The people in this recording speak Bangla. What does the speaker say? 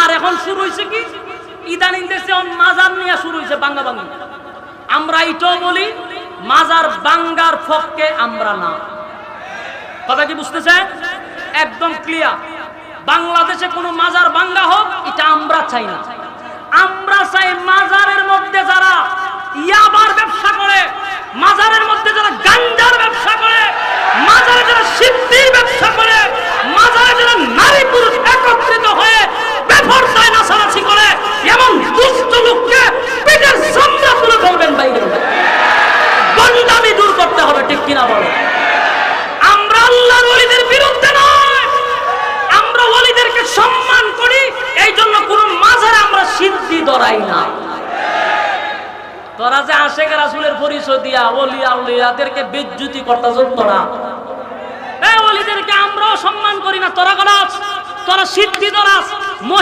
আর এখন শুরু হয়েছে কি? ইদানিং দেশে মাজার নিয়ে শুরু হয়েছে বাঙ্গা বাঙ্গি আমরা এটাও বলি, মাজার বাঙ্গার পক্ষে আমরা না। কথা কি বুঝতেছে? একদম ক্লিয়ার বাংলাদেশে কোনো মাজার বাঙ্গা হোক, এটা আমরা চাই না। আমরা চাই মাজারের মধ্যে যারা ইয়াবার ব্যবসা করে, মাজারের মধ্যে ধরাই না। তোরা যে আশেখ রাসুলের পরিচয় দিয়া ওলি আউলিয়াদেরকে বিদ্যুতি করতেছ তোরা ওলিদেরকে আমরাও সম্মান করি না, তোরা করাস তোরা সিদ্ধি মহি